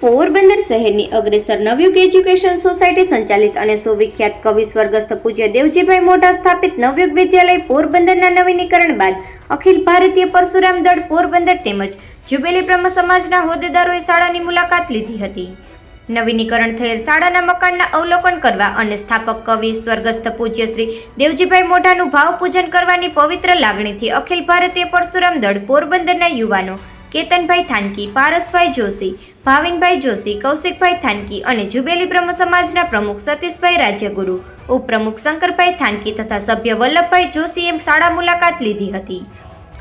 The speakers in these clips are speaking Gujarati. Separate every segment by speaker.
Speaker 1: પોરબંદર શહેરની અગ્રેસર નવયુગ એજ્યુકેશન સોસાયટી સંચાલિત અને સુવિખ્યાત કવિ સ્વર્ગસ્થ પૂજ્ય દેવજીભાઈ મોઢા સ્થાપિત નવયુગ વિદ્યાલય પોરબંદરના નવીનીકરણ બાદ અખિલ ભારતીય પરશુરામ દળ પોરબંદર તેમજ જુબેલી બ્રહ્મ સમાજના હોદ્દેદારોએ શાળાની મુલાકાત લીધી હતી. નવીનીકરણ થયેલ શાળાના મકાનના અવલોકન કરવા અને સ્થાપક કવિ સ્વર્ગસ્થ પૂજ્ય શ્રી દેવજીભાઈ મોઢાનું ભાવપૂજન કરવાની પવિત્ર લાગણીથી અખિલ ભારતીય પરશુરામ દળ પોરબંદરના યુવાનો કેતનભાઈ થાનકી, પારસભાઈ જોશી, ભાવિનભાઈ જોશી, કૌશિકભાઈ થાનકી અને જુબેલી બ્રહ્મ સમાજના પ્રમુખ સતીશભાઈ રાજ્યગુરુ, ઉપપ્રમુખ શંકરભાઈ થાનકી તથા સભ્ય વલ્લભભાઈ જોશીએ શાળા મુલાકાત લીધી હતી.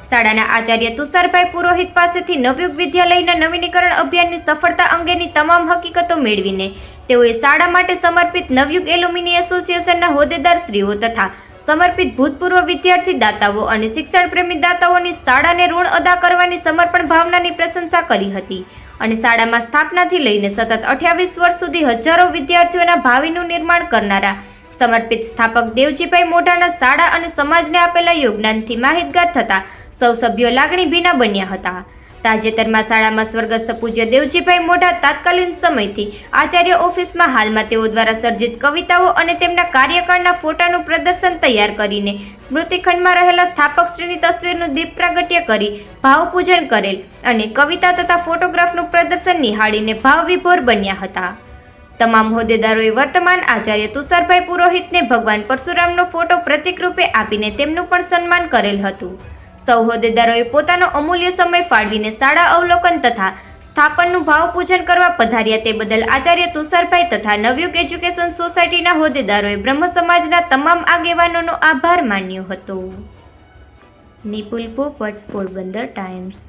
Speaker 1: શાળાના આચાર્ય તુષારભાઈ પુરોહિત પાસેથી નવયુગ વિદ્યાલયના નવીનીકરણ અભિયાનની સફળતા અંગેની તમામ હકીકતો મેળવીને તેઓએ શાળા માટે સમર્પિત નવયુગ એલ્યુમિની એસોસિએશનના હોદ્દેદારશ્રીઓ તથા સમર્પિત ભૂતપૂર્વ વિદ્યાર્થી દાતાઓ અને શિક્ષણ પ્રેમી દાતાઓની શાળાને ઋણ અદા કરવાની સમર્પણ ભાવનાની પ્રશંસા કરી હતી. અને શાળામાં સ્થાપનાથી લઈને સતત અઠ્યાવીસ વર્ષ સુધી હજારો વિદ્યાર્થીઓના ભાવિનું નિર્માણ કરનારા સમર્પિત સ્થાપક દેવજીભાઈ મોઢાના શાળા અને સમાજને આપેલા યોગદાનથી માહિતગાર થતા સૌ સભ્યો લાગણી ભીના બન્યા હતા. તાજેતરમાં શાળામાં સ્વર્ગસ્થ પૂજ્ય દેવજીભાઈ મોઢા તાત્કાલીન સમયથી આચાર્ય ઓફિસમાં હાલમાં તેઓ દ્વારા સર્જિત કવિતાઓ અને તેમના કાર્યકાળના ફોટાનું પ્રદર્શન તૈયાર કરીને સ્મૃતિખંડમાં રહેલા સ્થાપકશ્રીની તસવીરનું દીપ પ્રાગટ્ય કરી ભાવપૂજન કરેલ અને કવિતા તથા ફોટોગ્રાફનું પ્રદર્શન નિહાળીને ભાવવિભોર બન્યા હતા. તમામ હોદ્દેદારોએ વર્તમાન આચાર્ય તુષારભાઈ પુરોહિતને ભગવાન પરશુરામનો ફોટો પ્રતિકરૂપે આપીને તેમનું પણ સન્માન કરેલ હતું. સૌ હોદ્દેદારોએ પોતાનો અમૂલ્ય સમય ફાળવીને શાળા અવલોકન તથા સ્થાપનનું ભાવપૂજન કરવા પધાર્યા તે બદલ આચાર્ય તુષારભાઈ તથા નવયુગ એજ્યુકેશન સોસાયટીના હોદ્દેદારોએ બ્રહ્મ સમાજના તમામ આગેવાનોનો આભાર માન્યો હતો. નિપુલ પોપટ, પોરબંદર ટાઈમ્સ.